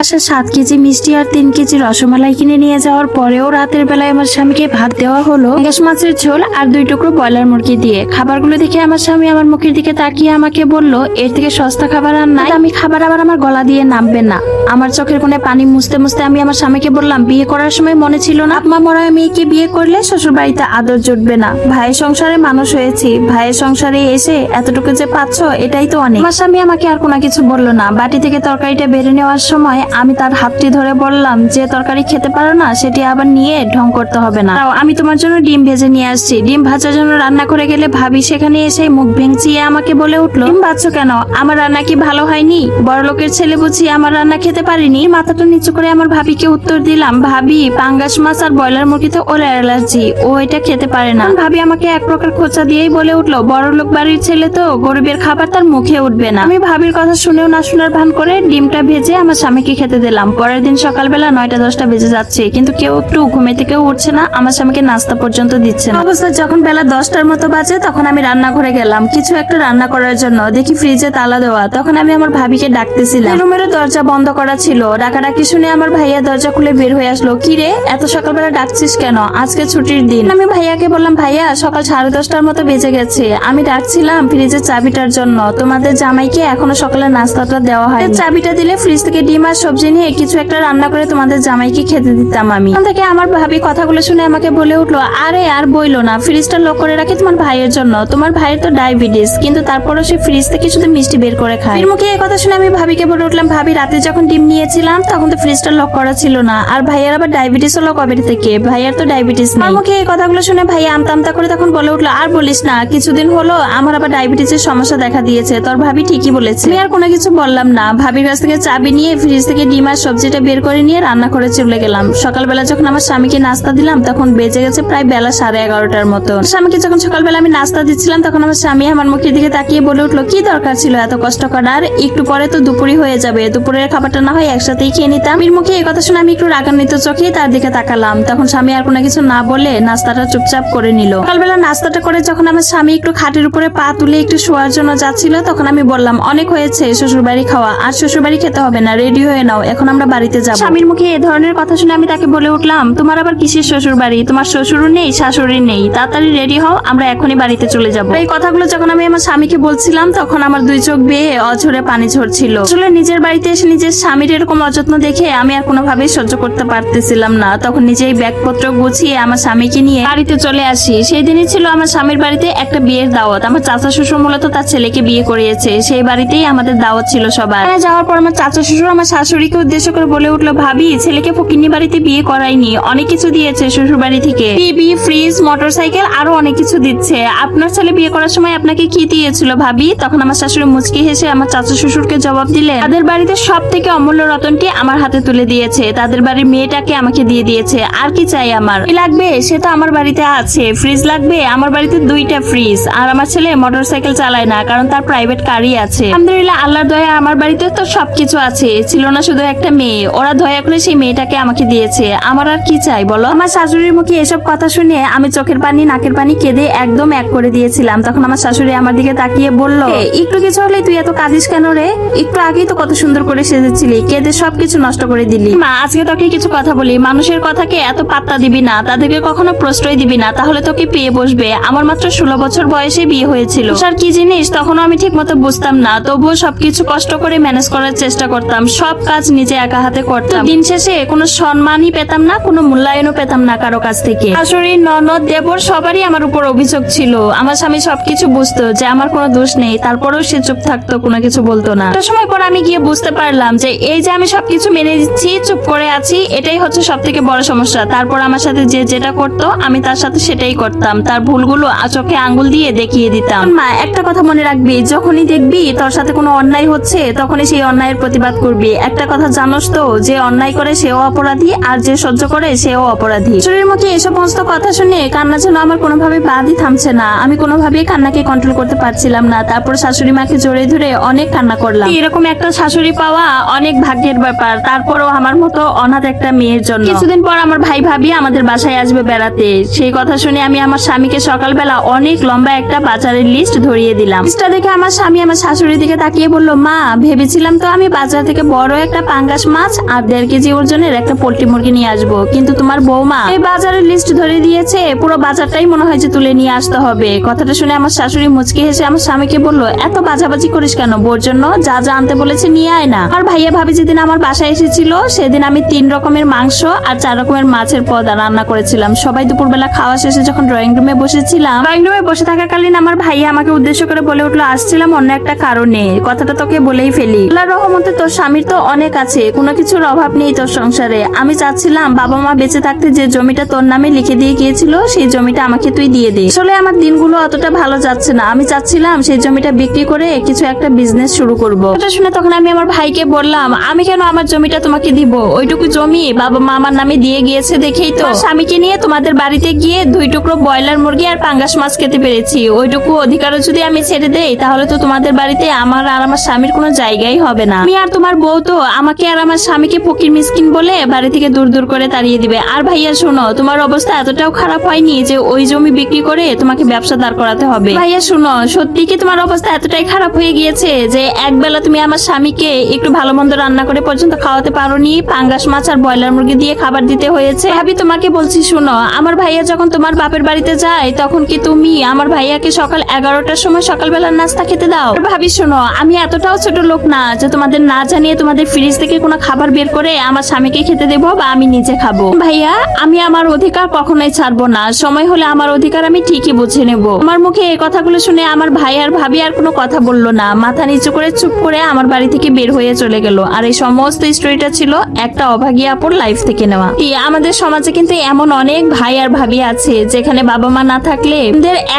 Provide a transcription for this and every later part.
আচ্ছা সাত কেজি মিষ্টি আর তিন কেজি রসমালাই কিনে নিয়ে যাওয়ার পরেও রাতের বেলায় আমার স্বামীকে ভাত দেওয়া হলো গ্যাস মাছের ঝোল আর দুই টুকরো ব্রয়লার মুরগি দিয়ে। খাবারগুলো দেখে আমার স্বামী আমার মুখের দিকে তাকিয়ে আমাকে বলল, এর থেকে সস্তা খাবার আর নাই। আমি খাবার আবার আমার গলা দিয়ে নামবে না। আমার চোখের কোণে পানি মুছতে মুছতে আমি আমার স্বামীকে বললাম, বিয়ে করার সময় মনে ছিল না, মা মরা মেয়েকে বিয়ে করলে শ্বশুর বাড়িতে আদর জুটবে না। ভাইয়ের সংসারে মানুষ হয়েছি। ভাইয়ের সংসারে এসে এতটুকু যে পাচ্ছ, এটাই তো অনেক। আমার স্বামী আমাকে আর কোনো কিছু বলল না। বাটি থেকে তরকারিটা বেড়ে নেওয়ার সময় আমি তার হাতটি ধরে বললাম, যে তরকারি খেতে পারো না, সেটি আবার নিয়ে ঢং করতে হবে না। আমি তোমার জন্য ডিম ভেজে নিয়ে আসছি। ডিম ভাজার জন্য রান্না করে গেলে ভাবি সেখানে এসে মুখ ভেঙচিয়ে আমাকে বলে উঠল, ডিম ভাজছো কেন? আমার রান্না কি ভালো হয়নি? বড় লোকের ছেলে বুঝি আমার রান্না খেতে পারিনি? মাথাটা নিচু করে আমার ভাবিকে উত্তর দিলাম, ভাবি, পাঙ্গাস মাছ আর ব্রয়লার মুরগিতে ওর অ্যালার্জি, ও এটা খেতে পারে না। ভাবি আমাকে এক প্রকার খোঁচা দিয়েই বলে উঠল, বড় লোক বাড়ির ছেলে তো, গরিবের খাবার তার মুখে উঠবে না। আমি ভাবির কথা শুনেও না শোনার ভান করে ডিমটা ভেজে আমার স্বামীকে খেতে দিলাম। পরের দিন সকালবেলা নয়টা, দশটা বেজে যাচ্ছে। কিন্তু কেউ একটু ঘুমে থেকেও উঠছে না। আমার স্বামীকে নাস্তা পর্যন্ত দিচ্ছে না। অবস্থা যখন বেলা দশটার মতো বাজে, তখন আমি রান্নাঘরে গেলাম। কিছু একটা রান্না করার জন্য। দেখি ফ্রিজে তালা দেওয়া। তখন আমি আমার ভাবিকে ডাকতেছিলাম। রুমেরও দরজা বন্ধ করা ছিল। ডাকাডাকি শুনে আমার ভাইয়া দরজা খুলে বের হয়ে আসলো। কি রে? এত সকালবেলা ডাকছিস কেন? আজকে ছুটির দিন। আমি ভাইয়াকে বললাম, ভাইয়া, সকাল সাড়ে দশটার মতো বেজে গেছে। আমি ডাকছিলাম ফ্রিজের চাবিটার জন্য। তোমাদের জামাইকে এখনও সকালে নাস্তাটা দেওয়া হয় চাবিটা দিলে ফ্রিজ থেকে ডিম আর সবজি নিয়ে কিছু একটা রান্না করে তোমাদের জামাইকে খেতে দিতাম আমি। থেকে আমার ভাবি কথাগুলো শুনে আমাকে বলে উঠল, আরে, আর বইলো না। ফ্রিজটা লক করে রাখি তোমার ভাইয়ের জন্য। তোমার ভাইয়ের তো ডায়াবেটিস কিন্তু তারপরও সে ফ্রিজ থেকে শুধু মিষ্টি বের করে খায়। মুখে এই কথা শুনে আমি ভাবিকে বলে উঠলাম, ভাবি, রাতে যখন ডিম নিয়েছিলাম, তখন তো ফ্রিজটা লক করা ছিল না। আর ভাইয়ার আবার ডায়াবেটিস হলো কবে থেকে। ভাইয়ার তো ডায়াবেটিস আমার মুখে এই কথাগুলো শুনে ভাইয়া আমতা আমতা করে তখন বলে উঠল, আর বলিস না, কিছুদিন হলো আমার আবার ডায়াবেটিসের সমস্যা দেখা দিয়েছে। তোর ভাবি ঠিকই বলেছে। আমি আর কোনো কিছু বললাম না। ভাবির কাছ থেকে চাবি নিয়ে ফ্রিজ থেকে ডিম আর সবজিটা বের করে নিয়ে রান্না করে চলে গেলাম। সকালবেলা যখন আমার স্বামীকে নাস্তা দিলাম, তখন বেজে গেছে প্রায় বেলা সাড়ে এগারোটার মতো। স্বামীকে যখন সকালবেলা আমি নাস্তা দিচ্ছিলাম, তখন আমার স্বামী আমার মুখের দিকে তাকিয়ে বলে উঠল, কি দরকার ছিল এত কষ্ট করার? একটু পরে তো দুপুরই হয়ে যাবে। দুপুরের খাবারটা না হয় একসাথেই খেয়ে নিতাম। এর মুখে এই কথা শুনে আমি একটু রাগান্বিত চোখে তার দিকে তাকালাম। তখন স্বামী আর কোনো কিছু না বলে নাস্তাটা চুপচাপ করে নিল। সকালবেলা নাস্তাটা করে যখন আমার স্বামী একটু খাটের উপরে পা তুলে একটু শোয়ার জন্য যাচ্ছিল, তখন আমি বললাম, অনেক হয়েছে শ্বশুর বাড়ি খাওয়া। আর শ্বশুর বাড়ি খেতে হবে না, রেডি হয়ে নাও এখন আমরা বাড়িতে যাব। স্বামীর মুখে এ ধরনের কথা শুনে আমি তাকে বলে উঠলাম তোমার আবার কিসের শ্বশুর বাড়ি তোমার শ্বশুরও নেই শাশুড়ি নেই। তাড়াতাড়ি রেডি হও আমরা এখনই বাড়িতে চলে যাব। এই কথাগুলো যখন আমি আমার স্বামীকে বলছিলাম তখন আমার দুই চোখ বেয়ে অঝরে পানি ঝরছিল। আসলে নিজের বাড়িতে এসে নিজের স্বামীর এরকম অযত্ন দেখে আমি আর কোনোভাবেই সহ্য করতে পারতেছিলাম না। তখন নিজেই ব্যাগপত্র গুছিয়ে আমার স্বামীকে নিয়ে বাড়িতে চলে আসি। সেই দিনই ছিল আমার স্বামীর বাড়িতে একটা বিয়ের দাওয়াত। আমার চাচা শ্বশুর মূলত তার ছেলেকে বিয়ে করিয়েছে। সেই বাড়িতেই আমাদের দাওয়াত ছিল সবার। যাওয়ার পর আমার চাচা শ্বশুর আমার শাশুড়িকে উদ্দেশ্য করে বলে উঠল, ভাবি, ছেলেকে ফকিনি বাড়িতে বিয়ে করায়নি। অনেক কিছু দিয়েছে শ্বশুর বাড়ি থেকে। টিভি, ফ্রিজ, মোটরসাইকেল, আরও অনেক কিছু দিচ্ছে। আপনার ছেলে বিয়ে করার সময় আপনাকে কি দিয়েছিল, ভাবি? তখন আমার শাশুড়ি মুচকি হেসে আমার চাচা শ্বশুরকে জবাব দিলে তাদের বাড়িতে সব থেকে অমূল্য রতনটি আমার হাতে তুলে দিয়েছে। তাদের বাড়ির মেয়েটাকে আমাকে দিয়ে দিয়েছে। আর কি চাই আমার? লাগবে? সে তো আমার বাড়িতে আছে। ফ্রিজ লাগবে? আমার বাড়িতে দুইটা ফ্রিজ। আর আমার ছেলে মোটরসাইকেল চালায় না, কারণ তার প্রাইভেট কারই আছে। আলহামদুলিল্লাহ, আল্লাহর দয়া, আমার বাড়িতে তো সবকিছু আছে। ছিল না শুধু একটা মেয়ে। ওরা দয়া করে সেই মেয়েটাকে আমাকে দিয়েছে। আমার আর কি চাই বলো? আমার শাশুড়ির মুখে এসব কথা শুনে আমি চোখের পানি নাকের পানি কেঁদে একদম এক করে দিয়েছিলাম। তখন আমার শাশুড়ি আমার দিকে তাকিয়ে বলল "এ, একটু কিছু হলে তুই এত কাঁদিস কেন রে? একটু আগেই তো কত সুন্দর করে সেজেছিলি কেঁদে সবকিছু নষ্ট করে দিলি। মা আজকে তোকে কিছু কথা বলি। মানুষের কথাকে এত পাত্তা দিবি না তাদেরকে কখনো প্রশ্রয় দিবি না তাহলে তোকে পেয়ে বসবে। আমার মাত্র ষোলো বছর বয়সে বিয়ে হয়েছিল। আর কি জিনিস? তখনও আমি ঠিক মতো বুঝতাম না তবুও সবকিছু কষ্ট করে ম্যানেজ করার চেষ্টা করতাম। সব কাজ নিজে একা হাতে করতাম। দিন শেষে কোনো সম্মানই পেতাম না, কোনো মূল্যায়নও পেতাম না কারও কাছ থেকে। শাশুড়ি ননদ, দেবর সবারই আমার উপর অভিযোগ ছিল। আমার স্বামী সবকিছু বুঝতো, যে আমার কোনো দোষ নেই, তারপরেও সে চুপ থাকতো, কোনো কিছু বলতো না। একটা সময় পর আমি গিয়ে বুঝতে পারলাম যে এই যে আমি সবকিছু মেনে দিচ্ছি চুপ করে আছি, এটাই হচ্ছে সব থেকে বড় সমস্যা। তারপর আমার সাথে যে যেটা করতো, আমি তার সাথে সেটাই করতাম। তার ভুলগুলো চোখে আঙ্গুল দিয়ে দেখিয়ে দিতাম। মা, একটা কথা মনে রাখবি, যখনই দেখবি তোর সাথে কোনো অন্যায় হচ্ছে, তখনই সেই অন্যায়ের প্রতিবাদ করবি। একটা কথা জানোস তো যে অন্যায় করে সেও অপরাধী আর যে সহ্য করে সেও অপরাধী। শরীরের মুখে এসব সমস্ত কথা শুনে কান্না যেন আমার কোনোভাবে বাদই থামছে না। আমি কোনোভাবেই কান্নাকে কন্ট্রোল করতে পারছিলাম না। তারপর শাশুড়ি মাকে জড়িয়ে ধরে অনেক কান্না করলাম। এরকম একটা শাশুড়ি পাওয়া অনেক ভাগ্যের ব্যাপার। তারপরও আমার মতো অনাথ একটা মেয়ের জন্য। কিছুদিন পর আমার ভাই ভাবি আমাদের বাসায় আসবে বেড়াতে। সেই কথা শুনে আমি আমার স্বামীকে সকালবেলা অনেক লম্বা একটা বাজারের লিস্ট ধরিয়ে দিলাম। লিস্টটা দেখে আমার স্বামী আমার শাশুড়ির দিকে তাকিয়ে বলল মা ভেবেছিলাম তো আমি বাজার থেকে বড় এক একটা পাঙ্গাস মাছ আর দেড় কেজি ওজনের একটা পোল্ট্রি মুরগি নিয়ে আসব। কিন্তু তোমার বৌমা এই বাজারের লিস্ট ধরে দিয়েছে, পুরো বাজারটাই মনে হয় যে তুলে নিয়ে আসতে হবে। কথাটা শুনে আমার শাশুড়ি মুচকি হেসে আমার স্বামীকে বলল, এত বাজাবাজি করিস কেন? বোর জন্য যা যা আনতে বলেছে নিয়ে আয় না। আর ভাইয়া ভাবি যেদিন আমার বাসায় এসেছিল, সেদিন আমি তিন রকমের মাংস আর চার রকমের মাছের পদা রান্না করেছিলাম। সবাই দুপুরবেলা খাওয়া শেষে যখন ড্রয়িং রুমে বসেছিলাম ড্রয়িং রুমে বসে থাকাকালীন আমার ভাইয়া আমাকে উদ্দেশ্য করে বলে উঠল, আসছিলাম অন্য একটা কারণে। কথাটা তোকে বলেই ফেলি। আল্লাহর রহমতে তোর স্বামীর তো অনেক আছে, কোনো কিছুর অভাব নেই তোর সংসারে। আমি চাচ্ছিলাম বাবা মা বেঁচে থাকতে যে জমিটা তোর নামে লিখে দিয়ে গিয়েছিল, সেই জমিটা আমাকে তুই দিয়ে দে। আসলে আমার দিনগুলো অতটা ভালো যাচ্ছে না। আমি চাচ্ছিলাম সেই জমিটা বিক্রি করে কিছু একটা বিজনেস শুরু করব। এটা শুনে তখন আমি আমার ভাইকে বললাম, আমি কেন আমার জমিটা তোমাকে দিব? ওইটুকু জমি বাবা মা আমার নামে দিয়ে গিয়েছে দেখেই তো। স্বামীকে নিয়ে তোমাদের বাড়িতে গিয়ে দুই টুকরো ব্রয়লার মুরগি আর পাঙ্গাস মাছ খেতে পেরেছি। ওইটুকু অধিকারও যদি আমি ছেড়ে দেই, তাহলে তো তোমাদের বাড়িতে আমার আর আমার স্বামীর কোনো জায়গাই হবে না। আমি আর তোমার বউ তো আমাকে আর আমার স্বামীকে ফকির মিসকিন বলে বাড়ি থেকে দূর দূর করে তাড়িয়ে দিবে। আর ভাইয়া, শোনো, তোমার অবস্থা এতটাও খারাপ হয়নি যে ওই জমি বিক্রি করে তোমাকে ব্যবসা দাঁড় করাতে হবে। ভাইয়া, শোনো, সত্যি কি তোমার অবস্থা এতটাই খারাপ হয়ে গিয়েছে যে একবেলা তুমি আমার স্বামীকে একটু ভালো মন্দ রান্না করে পর্যন্ত খাওয়াতে পারোনি? পাঙ্গাস মাছ আর ব্রয়লার মুরগি দিয়ে খাবার দিতে হয়েছে। ভাবি, তোমাকে বলছি, শোনো, আমার ভাইয়া যখন তোমার বাপের বাড়িতে যায়, তখন কি তুমি আমার ভাইয়াকে সকাল এগারোটার সময় সকালবেলার নাস্তা খেতে দাও? ভাবি, শোনো, আমি এতটাও ছোট লোক না যে তোমাদের না জানিয়ে তোমাদের ফ্রিজ থেকে কোনো খাবার বের করে আমার স্বামীকে খেতে দেবো বা আমি নিজে খাব। ভাইয়া, আমি আমার অধিকার কখনোই ছাড়বো না। সময় হলে আমার অধিকার আমি ঠিকই বুঝে নেব। আমার মুখে এই কথাগুলো শুনে আমার ভাই আর ভাবি আর কোনো কথা বলল না। মাথা নিচু করে চুপ করে আমার বাড়ি থেকে বের হয়ে চলে গেল। আর এই সমস্ত স্টোরিটা ছিল একটা অভাগী আপুর লাইফ থেকে নেওয়া। আমাদের সমাজে কিন্তু এমন অনেক ভাই আর ভাবি আছে, যেখানে বাবা মা না থাকলে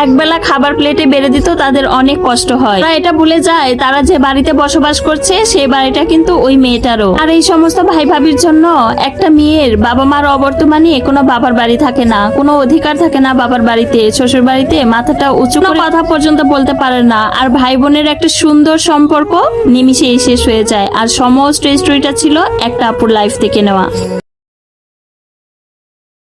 একবেলা খাবার প্লেটে বেড়ে দিত, তাদের অনেক কষ্ট হয়। এটা ভুলে যায়, তারা যে বাড়িতে বসবাস করছে সেই বাড়িটা কিন্তু ওই মেয়েটারও। আর এই সমস্ত ভাই ভাবির জন্য একটা মেয়ের বাবা মার অবর্তমানে কোনো বাবার বাড়ি থাকে না। কোনো অধিকার থাকে না বাবার বাড়িতে। শ্বশুর বাড়িতে মাথাটা উঁচু কথা পর্যন্ত বলতে পারে না। আর ভাই বোনের একটা সুন্দর সম্পর্ক নিমিশেই শেষ হয়ে যায়। আর সমস্ত স্টোরিটা ছিল একটা আপুর লাইফ থেকে নেওয়া।